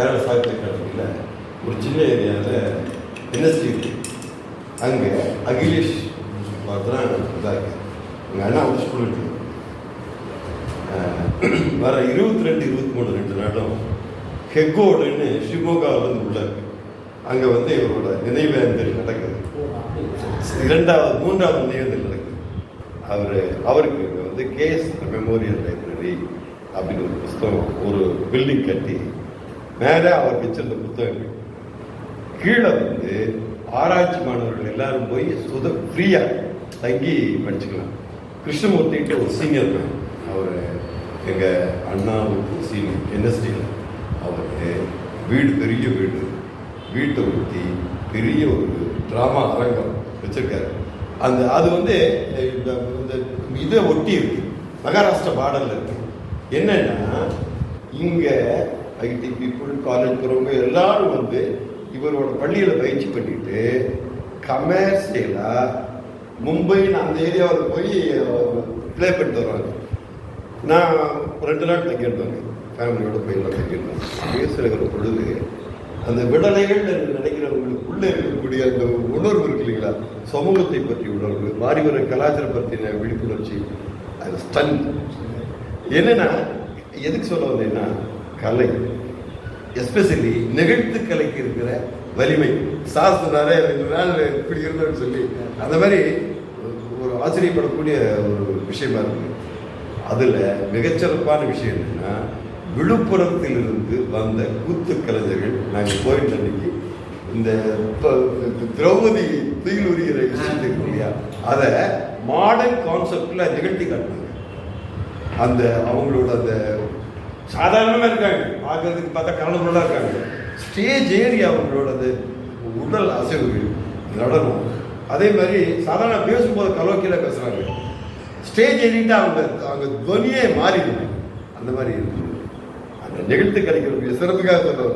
கேரள சாகித்ய அகாடமியில் ஒரு சின்ன ஏரியாவில் என்எஸ்டி இருக்குது அங்கே அகிலேஷ் பார்த்தா இதாக இருக்கு எங்கள் அண்ணா வந்து ஸ்டூடெண்ட் வர இருபத்தி ரெண்டு இருபத்தி மூணு ரெண்டு நாளும் ஹெக்கோடுன்னு ஷிமோகாவிலேருந்து உள்ள இருக்கு. அங்கே வந்து இவரோட நினைவேந்தல் நடக்குது. இரண்டாவது மூன்றாவது நினைவேந்தல் நடக்குது. அவர் அவருக்கு வந்து கேஎஸ் மெமோரியல் லைப்ரரி அப்படின்னு ஒரு புஸ்தகம் ஒரு பில்டிங் கட்டி மேலே அவர் வச்சிருந்த புத்தகங்கள். கீழே வந்து ஆராய்ச்சி மாணவர்கள் எல்லாரும் போய் சுத ஃப்ரீயாக தங்கி படிச்சுக்கலாம். கிருஷ்ணமூர்த்திகிட்ட ஒரு சீனியர் மேம் அவர் எங்கள் அண்ணாவுக்கு சீனியர் என்எஸ்டியில் அவருக்கு வீடு பெரிய வீடு வீட்டை ஊற்றி பெரிய ஒரு ட்ராமா அரங்கம் வச்சிருக்காரு. அந்த அது வந்து இந்த இந்த இதை ஒட்டி இருக்கு. மகாராஷ்டிரா பார்டரில் இருக்கு. என்னன்னா இங்கே ஐடி பீப்புள் காலேஜ் போகிறவங்க எல்லாரும் வந்து இவரோட பள்ளியில் பயிற்சி பண்ணிட்டு கமர்ஷியலாக மும்பைன்னு அந்த ஏரியாவில் போய் ப்ளே பண்ணிட்டு தருவாங்க நான் ரெண்டு நாள் தங்கியிருந்தேங்க ஃபேமிலியோட போயெல்லாம் தங்கியிருந்தேன் பேசுகிற பொழுது அந்த விடலைகள் நினைக்கிறவங்களுக்குள்ளே இருக்கக்கூடிய அந்த உணர்வு இருக்கு இல்லைங்களா? சமூகத்தை பற்றி உணர்வு மாறி வர கலாச்சாரம் பற்றின விழிப்புணர்ச்சி அது ஸ்டன் என்னென்னா எதுக்கு சொல்ல வந்தேன்னா கலை எஸ்பெஷலி நெகிழ்த்து கலைக்கு இருக்கிற வலிமை. சாஸ்திரனாரே ரெண்டு நாள் இப்படி இருந்தோம்னு சொல்லி. அந்த மாதிரி ஒரு ஆச்சரியப்படக்கூடிய ஒரு விஷயமா இருக்கு. அதில் மிகச்சிறப்பான விஷயம் என்னன்னா விழுப்புரத்திலிருந்து வந்த கூத்து கலைஞர்கள் நாங்கள் போயிட்டு அன்னைக்கு இந்த திரௌபதி துயில் உரிகிற விஷயத்தை இல்லையா? அதை மாடர்ன் கான்செப்டில் நிகழ்த்தி காட்டினாங்க. அந்த அவங்களோட அந்த சாதாரணமாக இருக்காங்க. பார்க்கறதுக்கு பார்த்தா கலந்துள்ளா இருக்காங்க. ஸ்டேஜ் ஏறி அவங்களோடது உடல் அசைவுகள் நடனம். அதே மாதிரி சாதாரண பேசும்போது கலோக்கியில் பேசுகிறாங்க ஸ்டேஜ் ஏறிட்டு அவங்க அவங்க துவனியே மாறிடுது அந்த மாதிரி இருக்கு. அந்த நிகழ்த்து கிடைக்கிற சிறப்புக்காக சொல்ல